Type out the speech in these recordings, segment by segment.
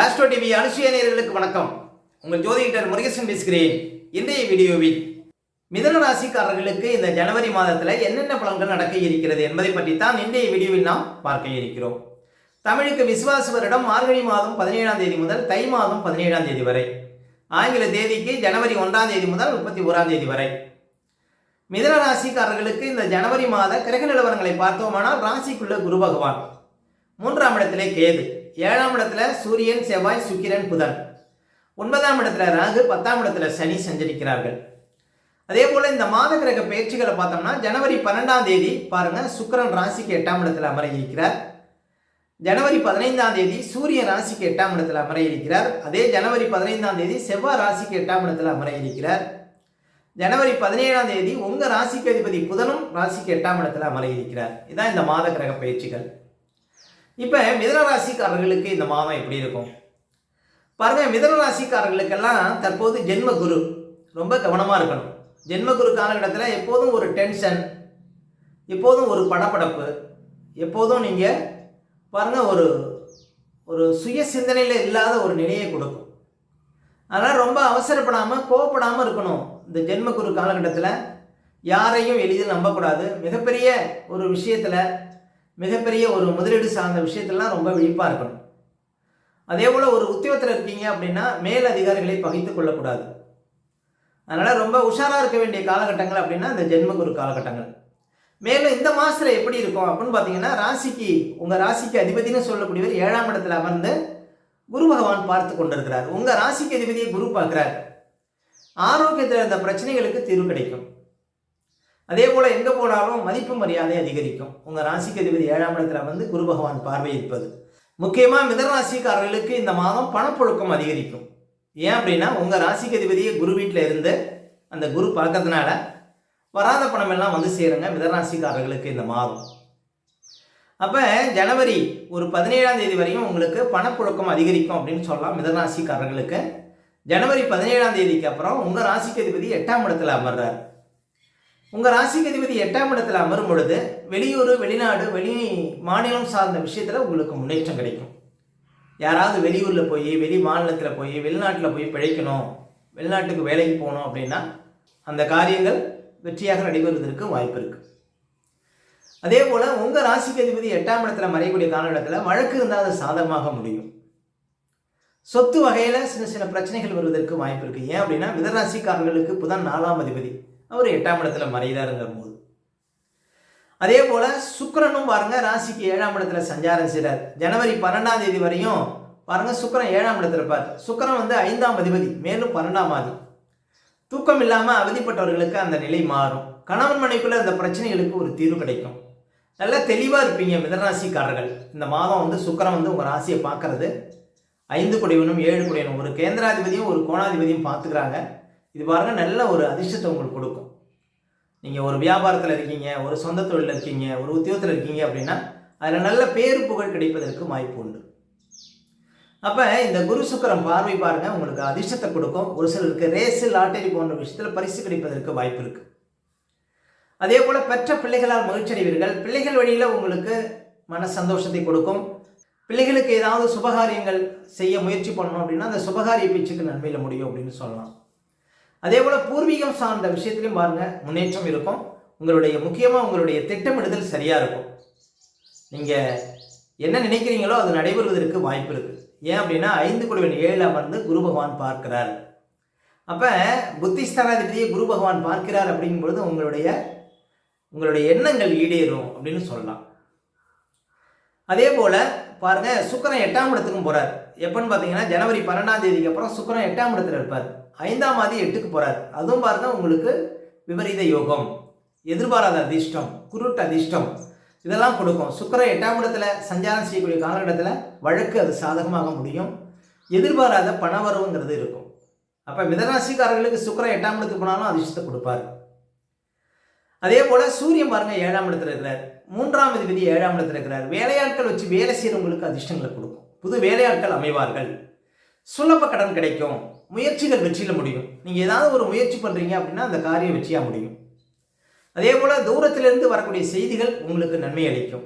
Astro TV அனுசுய நேர்களுக்கு வணக்கம். உங்கள் ஜோதிடர் முருகேசன் பேசுகிறேன். இன்றைய வீடியோவில் மிதன ராசிக்காரர்களுக்கு இந்த ஜனவரி மாதத்தில் என்னென்ன பலன்கள் நடக்க இருக்கிறது என்பதை பற்றி தான் இன்றைய வீடியோவில் நாம் பார்க்க இருக்கிறோம். தமிழுக்கு விசுவாச வருடம் மார்கழி மாதம் பதினேழாம் தேதி முதல் தை மாதம் பதினேழாம் தேதி வரை. ஆங்கில தேதிக்கு ஜனவரி ஒன்றாம் தேதி முதல் முப்பத்தி ஓராம் தேதி வரை. மிதன ராசிக்காரர்களுக்கு இந்த ஜனவரி மாத கிரக நிலவரங்களை பார்த்தோமானால் ராசிக்குள்ள குரு பகவான். மூன்றாம் இடத்திலே கேது. ஏழாம் இடத்துல சூரியன் செவ்வாய் சுக்கிரன் புதன். ஒன்பதாம் இடத்துல ராகு பத்தாம் இடத்துல சனி சஞ்சரிக்கிறார்கள். அதே போல இந்த மாத கிரக பயிற்சிகளை பார்த்தோம்னா ஜனவரி பன்னெண்டாம் தேதி பாருங்க சுக்கிரன் ராசிக்கு எட்டாம் இடத்துல அமர இருக்கிறார் ஜனவரி பதினைந்தாம் தேதி சூரியன் ராசிக்கு எட்டாம் இடத்துல அமர இருக்கிறார் அதே ஜனவரி பதினைந்தாம் தேதி செவ்வாய் ராசிக்கு எட்டாம் இடத்துல அமர இருக்கிறார் ஜனவரி பதினேழாம் தேதி உங்க ராசிக்கு அதிபதி புதனும் ராசிக்கு எட்டாம் இடத்துல அமர இருக்கிறார் இதான் இந்த மாத கிரக பயிற்சிகள். இப்போ மிதனராசிக்காரர்களுக்கு இந்த மாதம் எப்படி இருக்கும்? பாருங்கள் மிதனராசிக்காரர்களுக்கெல்லாம் தற்போது ஜென்ம குரு ரொம்ப கவனமாக இருக்கணும். ஜென்ம குரு காலகட்டத்தில் எப்போதும் ஒரு டென்ஷன் எப்போதும் ஒரு படப்படப்பு எப்போதும் நீங்கள் பாருங்கள் ஒரு ஒரு சுய சிந்தனையில் இல்லாத ஒரு நிலையை கொடுக்கும். அதனால் ரொம்ப அவசரப்படாமல் கோவப்படாமல் இருக்கணும். இந்த ஜென்ம குரு காலகட்டத்தில் யாரையும் எளிதில் நம்பக்கூடாது. மிகப்பெரிய ஒரு விஷயத்தில் மிகப்பெரிய ஒரு முதலீடு சார்ந்த விஷயத்திலாம் ரொம்ப விழிப்பாக இருக்கணும். அதே போல் ஒரு உத்தியோகத்தில் இருக்கீங்க அப்படின்னா மேல் அதிகாரிகளை பகித்து கொள்ளக்கூடாது. அதனால் ரொம்ப உஷாராக இருக்க வேண்டிய காலகட்டங்கள் அப்படின்னா இந்த ஜென்மகுரு காலகட்டங்கள். மேலும் இந்த மாதத்தில் எப்படி இருக்கும் அப்படின்னு பார்த்தீங்கன்னா ராசிக்கு உங்கள் ராசிக்கு அதிபதினு சொல்லக்கூடியவர் ஏழாம் இடத்துல அமர்ந்து குரு பகவான் பார்த்து கொண்டிருக்கிறார். உங்கள் ராசிக்கு அதிபதியை குரு பார்க்குறார். ஆரோக்கியத்தில் இருந்த பிரச்சனைகளுக்கு தீர்வு கிடைக்கும். அதே போல் எங்கே போனாலும் மதிப்பு மரியாதை அதிகரிக்கும். உங்கள் ராசிக்கு அதிபதி ஏழாம் இடத்துல வந்து குரு பகவான் பார்வையிற்பது. முக்கியமாக மிதராசிக்காரர்களுக்கு இந்த மாதம் பணப்புழக்கம் அதிகரிக்கும். ஏன் அப்படின்னா உங்கள் ராசிக்கு அதிபதியை குரு வீட்டில் இருந்து அந்த குரு பார்க்கறதுனால வராத பணம் எல்லாம் வந்து சேருங்க மிதராசிக்காரர்களுக்கு இந்த மாதம். அப்போ ஜனவரி ஒரு பதினேழாம் தேதி வரையும் உங்களுக்கு பணப்புழக்கம் அதிகரிக்கும் அப்படின்னு சொல்லலாம் மிதராசிக்காரர்களுக்கு ஜனவரி பதினேழாம் தேதிக்கு அப்புறம் உங்கள் ராசிக்கு அதிபதி எட்டாம் இடத்துல அமர்றார். உங்கள் ராசிக்கு அதிபதி எட்டாம் இடத்துல அமரும் பொழுது வெளியூர் வெளிநாடு வெளி மாநிலம் சார்ந்த விஷயத்தில் உங்களுக்கு முன்னேற்றம் கிடைக்கும். யாராவது வெளியூரில் போய் வெளி மாநிலத்தில் போய் வெளிநாட்டில் போய் பிழைக்கணும் வெளிநாட்டுக்கு வேலைக்கு போகணும் அப்படின்னா அந்த காரியங்கள் வெற்றியாக நடைபெறுவதற்கு வாய்ப்பு இருக்குது அதே போல் உங்கள் ராசிக்கு அதிபதி எட்டாம் இடத்துல மறையக்கூடிய காலகட்டத்தில் வழக்கு இருந்தால் அது சாதகமாக முடியும். சொத்து வகையில் சின்ன சின்ன பிரச்சனைகள் வருவதற்கு வாய்ப்பு இருக்குது ஏன் அப்படின்னா மிதராசிக்காரர்களுக்கு புதன் நாலாம் அதிபதி. அவர் எட்டாம் இடத்துல மறைகிறாருங்கிற போது அதே போல சுக்கரனும் பாருங்க ராசிக்கு ஏழாம் இடத்துல சஞ்சாரம் செய்கிறார் ஜனவரி பன்னெண்டாம் தேதி வரையும் பாருங்க சுக்கரன் ஏழாம் இடத்துல இருப்பார். சுக்கரன் வந்து ஐந்தாம் அதிபதி மேலும் பன்னெண்டாம் ஆதி. தூக்கம் இல்லாமல் அவதிப்பட்டவர்களுக்கு அந்த நிலை மாறும். கணவன் மனைக்குள்ள அந்த பிரச்சனைகளுக்கு ஒரு தீர்வு கிடைக்கும். நல்லா தெளிவாக இருப்பீங்க மிதராசிக்காரர்கள் இந்த மாதம் வந்து சுக்கரம் வந்து உங்கள் ராசியை பார்க்கறது. ஐந்து குடைவனும் ஏழு குடையனும் ஒரு கேந்திராதிபதியும் ஒரு கோணாதிபதியும் பார்த்துக்கிறாங்க. இது பாருங்க நல்ல ஒரு அதிர்ஷ்டத்தை உங்களுக்கு கொடுக்கும். நீங்கள் ஒரு வியாபாரத்தில் இருக்கீங்க ஒரு சொந்த தொழிலில் இருக்கீங்க ஒரு உத்தியோகத்தில் இருக்கீங்க அப்படின்னா அதில் நல்ல பேரு புகழ் கிடைப்பதற்கு வாய்ப்பு உண்டு. அப்போ இந்த குரு சுக்கரம் பார்வை பாருங்க உங்களுக்கு அதிர்ஷ்டத்தை கொடுக்கும். ஒரு சிலருக்கு ரேஸு லாட்டரி போன்ற விஷயத்தில் பரிசு கிடைப்பதற்கு வாய்ப்பு இருக்கு. அதே போல பெற்ற பிள்ளைகளால் மகிழ்ச்சி அடைவீர்கள். பிள்ளைகள் வழியில் உங்களுக்கு மன சந்தோஷத்தை கொடுக்கும். பிள்ளைகளுக்கு ஏதாவது சுபகாரியங்கள் செய்ய முயற்சி பண்ணணும் அப்படின்னா அந்த சுபகாரிய பேச்சுக்கு நன்மையில் முடியும் அப்படின்னு சொல்லலாம். அதே போல் பூர்வீகம் சார்ந்த விஷயத்திலையும் பாருங்கள் முன்னேற்றம் இருக்கும். உங்களுடைய முக்கியமாக உங்களுடைய திட்டமிடுதல் சரியாக இருக்கும். நீங்கள் என்ன நினைக்கிறீங்களோ அது நடைபெறுவதற்கு வாய்ப்பு இருக்குது ஏன் அப்படின்னா ஐந்து குழுவின் ஏழு அமர்ந்து குரு பகவான் பார்க்கிறார். அப்போ புத்திஸ்தானாதிபதியை குரு பகவான் பார்க்கிறார் அப்படிங்கும் பொழுது உங்களுடைய உங்களுடைய எண்ணங்கள் ஈடேறும் அப்படின்னு சொல்லலாம். அதே போல் பாருங்க சுக்கரன் எட்டாம் இடத்துக்கும் போகிறார் எப்போன்னு பார்த்தீங்கன்னா ஜனவரி பன்னெண்டாம் தேதிக்கு அப்புறம் சுக்கரன் எட்டாம் இடத்துல இருப்பார். ஐந்தாம் மாதி எட்டுக்கு போகிறார் அதுவும் பாருங்க உங்களுக்கு விபரீத யோகம் எதிர்பாராத அதிர்ஷ்டம் குருட்டு அதிர்ஷ்டம் இதெல்லாம் கொடுக்கும். சுக்கரன் எட்டாம் இடத்துல சஞ்சாரம் செய்யக்கூடிய காலகட்டத்தில் வழக்கு அது சாதகமாக முடியும். எதிர்பாராத பணவரவுங்கிறது இருக்கும். அப்போ மிதராசிக்காரர்களுக்கு சுக்கரன் எட்டாம் இடத்துக்கு போனாலும் அதிர்ஷ்டத்தை கொடுப்பார். அதே போல் சூரியன் பாருங்க ஏழாம் இடத்துல இருக்கிறார். மூன்றாம் அதிபதி ஏழாம் இடத்துல இருக்கிறார். வேலையாட்கள் வச்சு வேலை செய்கிறவங்களுக்கு அதிர்ஷ்டங்களை கொடுக்கும். புது வேலையாட்கள் அமைவார்கள். சுலப கடன் கிடைக்கும். முயற்சிகள் வெற்றியில் முடியும். நீங்கள் ஏதாவது ஒரு முயற்சி பண்ணுறீங்க அப்படின்னா அந்த காரியம் வெற்றியாக முடியும். அதே போல் தூரத்திலிருந்து வரக்கூடிய செய்திகள் உங்களுக்கு நன்மை அளிக்கும்.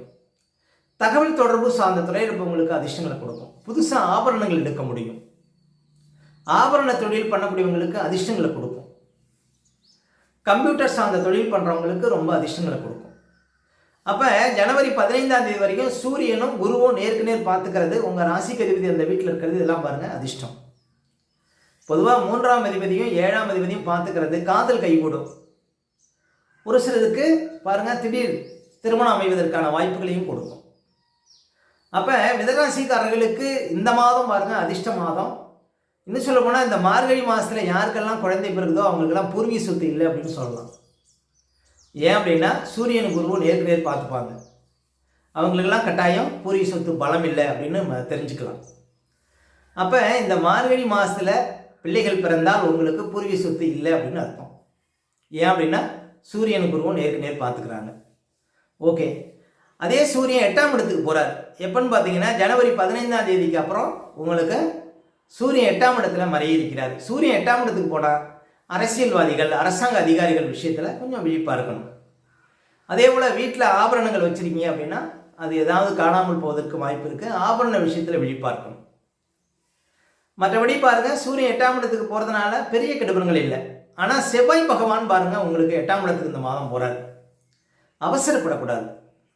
தகவல் தொடர்பு சார்ந்த துறையில் உங்களுக்கு அதிர்ஷ்டங்களை கொடுக்கும். புதுசாக ஆபரணங்கள் எடுக்க முடியும். ஆபரண தொழில் பண்ணக்கூடியவங்களுக்கு அதிர்ஷ்டங்களை கொடுக்கும். கம்ப்யூட்டர் சார்ந்த தொழில் பண்ணுறவங்களுக்கு ரொம்ப அதிர்ஷ்டங்களை கொடுக்கும். அப்போ ஜனவரி பதினைந்தாம் தேதி வரைக்கும் சூரியனும் குருவும் நேருக்கு நேர் பார்த்துக்கிறது உங்கள் ராசிக்கு அதிபதி அந்த வீட்டில் இருக்கிறது இதெல்லாம் பாருங்கள் அதிர்ஷ்டம். பொதுவாக மூன்றாம் அதிபதியும் ஏழாம் அதிபதியும் பார்த்துக்கிறது காதல் கைகூடும். ஒரு சிலருக்கு பாருங்கள் திடீர் திருமணம் அமைவதற்கான வாய்ப்புகளையும் கொடுக்கும். அப்போ மிதராசிக்காரர்களுக்கு இந்த மாதம் பாருங்கள் அதிர்ஷ்ட மாதம். இன்னும் சொல்ல போனால் இந்த மார்கழி மாதத்தில் யாருக்கெல்லாம் குழந்தை பிறகுதோ அவங்களுக்கெல்லாம் பூர்வீக சொத்து இல்லை அப்படின்னு சொல்லலாம். ஏன் அப்படின்னா சூரியன் குருவும் நேருக்கு நேர் பார்த்துப்பாங்க. அவங்களுக்கெல்லாம் கட்டாயம் பூர்வீக சொத்து பலம் இல்லை அப்படின்னு நம்ம தெரிஞ்சுக்கலாம். அப்போ இந்த மார்கழி மாதத்தில் பிள்ளைகள் பிறந்தால் உங்களுக்கு பூர்வீக சொத்து இல்லை அப்படின்னு அர்த்தம். ஏன் அப்படின்னா சூரியன் குருவும் நேருக்கு நேர் பார்த்துக்கிறாங்க. ஓகே. அதே சூரியன் எட்டாம் இடத்துக்கு போகிறார் எப்போன்னு பார்த்தீங்கன்னா ஜனவரி பதினைந்தாம் தேதிக்கு அப்புறம் உங்களுக்கு சூரியன் எட்டாம் இடத்துல மறையிருக்கிறார் சூரியன் எட்டாம் இடத்துக்கு போனால் அரசியல்வாதிகள் அரசாங்க அதிகாரிகள் விஷயத்தில் கொஞ்சம் விழிப்பாக இருக்கணும். அதே போல் வீட்டில் ஆபரணங்கள் வச்சுருக்கீங்க அப்படின்னா அது ஏதாவது காணாமல் போவதற்கு வாய்ப்பு இருக்குது ஆபரண விஷயத்தில் விழிப்பாக இருக்கணும். மற்றபடி பாருங்கள் சூரியன் எட்டாம் இடத்துக்கு போகிறதுனால பெரிய கெடுபங்கள் இல்லை. ஆனால் செவ்வாய் பகவான் பாருங்கள் உங்களுக்கு எட்டாம் இடத்துக்கு இந்த மாதம் போகிறார் அவசரப்படக்கூடாது.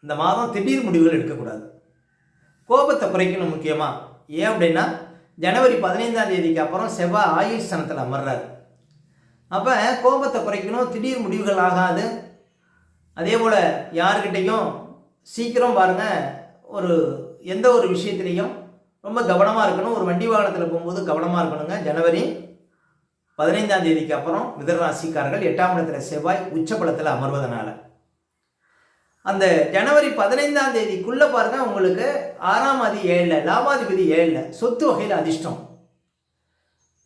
இந்த மாதம் திடீர் முடிவுகள் எடுக்கக்கூடாது. கோபத்தை குறைக்கணும் முக்கியமாக ஏன் அப்படின்னா ஜனவரி பதினைந்தாம் தேதிக்கு அப்புறம் செவ்வாய் ஆயுள் சனத்தில் அமர்றார். அப்போ கோபத்தை குறைக்கணும் திடீர் முடிவுகள் ஆகாது. அதே போல் யாருக்கிட்டேயும் சீக்கிரம் பாருங்கள் ஒரு எந்த ஒரு விஷயத்துலேயும் ரொம்ப கவனமாக இருக்கணும். ஒரு வண்டி வாகனத்தில் போகும்போது கவனமாக இருக்கணுங்க. ஜனவரி பதினைந்தாம் தேதிக்கு அப்புறம் மிதராசிக்காரர்கள் எட்டாம் இடத்துல செவ்வாய் உச்சப்படத்தில் அமர்வதனால. அந்த ஜனவரி பதினைந்தாம் தேதிக்குள்ளே பாருங்க உங்களுக்கு ஆறாம் அதி ஏழில் லாபாதிபதி ஏழில் சொத்து வகையில் அதிர்ஷ்டம்.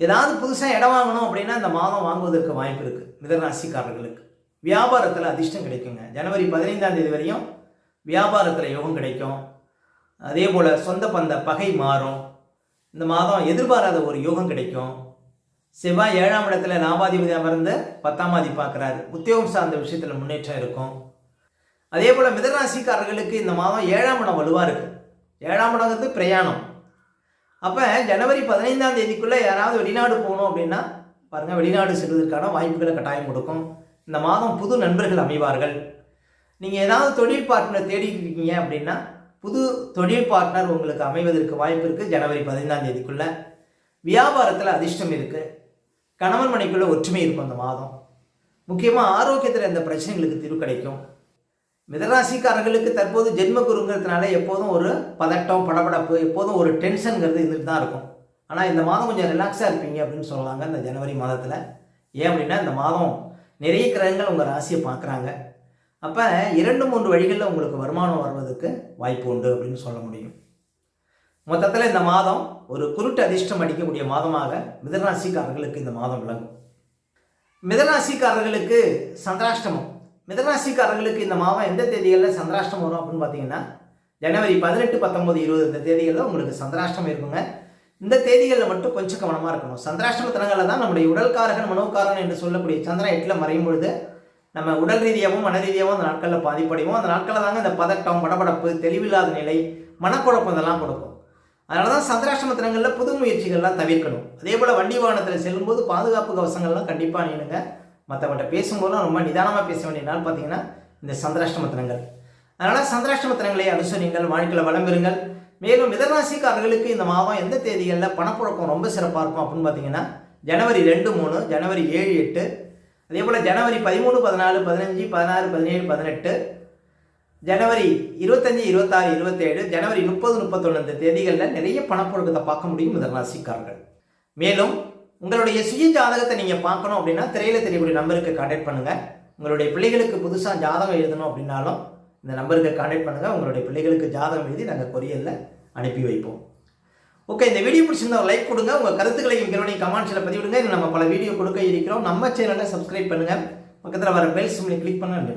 ஏதாவது புதுசாக இடம் வாங்கணும் அப்படின்னா இந்த மாதம் வாங்குவதற்கு வாய்ப்பு இருக்குது மிதராசிக்காரர்களுக்கு வியாபாரத்தில் அதிர்ஷ்டம் கிடைக்குங்க. ஜனவரி பதினைந்தாம் தேதி வரையும் வியாபாரத்தில் யோகம் கிடைக்கும். அதே போல் சொந்த பந்த பகை மாறும். இந்த மாதம் எதிர்பாராத ஒரு யோகம் கிடைக்கும். செவ்வாய் ஏழாம் இடத்துல லாபாதிபதி அமர்ந்து பத்தாம் ஆதி பார்க்குறாரு. உத்தியோகம் சார்ந்த விஷயத்தில் முன்னேற்றம் இருக்கும். அதே போல் மிதராசிக்காரர்களுக்கு இந்த மாதம் ஏழாம் இடம் வலுவாக இருக்குது ஏழாம் இடங்கிறது பிரயாணம். அப்போ ஜனவரி பதினைந்தாம் தேதிக்குள்ளே யாராவது வெளிநாடு போகணும் அப்படின்னா பாருங்கள் வெளிநாடு செல்வதற்கான வாய்ப்புகளை கட்டாயம் கொடுக்கும். இந்த மாதம் புது நண்பர்கள் அமைவார்கள். நீங்கள் ஏதாவது தொழில் பார்ட்னர் தேடிட்டு இருக்கீங்க அப்படின்னா புது தொழில் பார்ட்னர் உங்களுக்கு அமைவதற்கு வாய்ப்பு இருக்குது ஜனவரி பதினைந்தாம் தேதிக்குள்ளே. வியாபாரத்தில் அதிர்ஷ்டம் இருக்குது கணவன் மனைக்குள்ளே ஒற்றுமை இருக்கும் அந்த மாதம். முக்கியமாக ஆரோக்கியத்தில் இந்த பிரச்சனைகளுக்கு தீர்வு கிடைக்கும். மிதராசிக்காரர்களுக்கு தற்போது ஜென்ம குருங்கிறதுனால எப்போதும் ஒரு பதட்டம் படபடப்பு எப்போதும் ஒரு டென்ஷனுங்கிறது இருந்துட்டு தான் இருக்கும். ஆனால் இந்த மாதம் கொஞ்சம் ரிலாக்ஸாக இருப்பீங்க அப்படின்னு சொல்லலாங்க இந்த ஜனவரி மாதத்தில். ஏன் அப்படின்னா இந்த மாதம் நிறைய கிரகங்கள் உங்கள் ராசியை பார்க்குறாங்க. அப்போ இரண்டு மூன்று வழிகளில் உங்களுக்கு வருமானம் வருவதற்கு வாய்ப்பு உண்டு அப்படின்னு சொல்ல முடியும். மொத்தத்தில் இந்த மாதம் ஒரு குருட்டு அதிர்ஷ்டம் அடிக்கக்கூடிய மாதமாக மிதராசிக்காரர்களுக்கு இந்த மாதம் விளங்கும். மிதராசிக்காரர்களுக்கு சந்திராஷ்டமம். மிதராசிக்காரர்களுக்கு இந்த மாதம் எந்த தேதிகளில் சந்திராஷ்டம் வரும் அப்படின்னு பார்த்தீங்கன்னா ஜனவரி பதினெட்டு பத்தொம்பது இருபது இந்த தேதிகளில் உங்களுக்கு சந்திராஷ்டம் இருக்குங்க. இந்த தேதிகளில் மட்டும் கொஞ்சம் கவனமாக இருக்கணும். சந்திராஷ்டம தினங்களில் தான் நம்முடைய உடல்காரகன் மனோக்காரன் என்று சொல்லக்கூடிய சந்திரன் எட்டில் மறையும் பொழுது நம்ம உடல் ரீதியாகவும் மன ரீதியாகவும் அந்த நாட்களில் பாதிப்படைவோம். அந்த நாட்களில் தாங்க இந்த பதட்டம் படபடப்பு தெளிவில்லாத நிலை மனக்குழப்பம் இதெல்லாம் கொடுக்கும். அதனால தான் சந்திராஷ்டம தினங்களில் புது முயற்சிகள்லாம் தவிர்க்கணும். அதே போல் வண்டி வாகனத்தில் செல்லும்போது பாதுகாப்பு கவசங்கள்லாம் கண்டிப்பாக அணியணுங்க. மற்றவங்கள்ட்ட பேசும்போதுலாம் ரொம்ப நிதானமாக பேச வேண்டிய நாள் பார்த்தீங்கன்னா இந்த சந்திராஷ்டமத்தினங்கள். அதனால் சந்திராஷ்டமத்தினங்களை அனுசரிங்கள் வாழ்க்கையில் வளம் பெறுங்கள். மேலும் மிதராசிக்காரர்களுக்கு இந்த மாதம் எந்த தேதிகளில் பணப்புழக்கம் ரொம்ப சிறப்பாக இருக்கும் அப்படின்னு பார்த்தீங்கன்னா ஜனவரி ரெண்டு மூணு ஜனவரி ஏழு எட்டு அதே போல் ஜனவரி பதிமூணு பதினாலு பதினஞ்சு பதினாறு பதினேழு பதினெட்டு ஜனவரி இருபத்தஞ்சி இருபத்தாறு இருபத்தேழு ஜனவரி முப்பது முப்பத்தொன்று இந்த தேதிகளில் நிறைய பணப்புழக்கத்தை பார்க்க முடியும் மிதராசிக்காரர்கள். மேலும் உங்களுடைய சுய ஜாதகத்தை நீங்கள் பார்க்கணும் அப்படின்னா திரையில் தெரியக்கூடிய நம்பருக்கு கான்டாக்ட் பண்ணுங்கள் உங்களுடைய பிள்ளைகளுக்கு புதுசாக ஜாதகம் எழுதணும் அப்படின்னாலும் இந்த நம்பருக்கு கான்டாக்ட் பண்ணுங்கள் உங்களுடைய பிள்ளைகளுக்கு ஜாதகம் எழுதி நாங்கள் கொரியரில் அனுப்பி வைப்போம். ஓகே இந்த வீடியோ பிடிச்சிருந்தா ஒரு லைக் கொடுங்க. உங்கள் கருத்துக்களையும் கிரோனையும் கமெண்ட்ஸில் பதிவிடுங்க. இன்னும் நம்ம பல வீடியோ கொடுக்க இருக்கிறோம். நம்ம சேனலை சப்ஸ்கிரைப் பண்ணுங்கள் பக்கத்தில் வர பெல் சிம்லை கிளிக் பண்ண நன்றி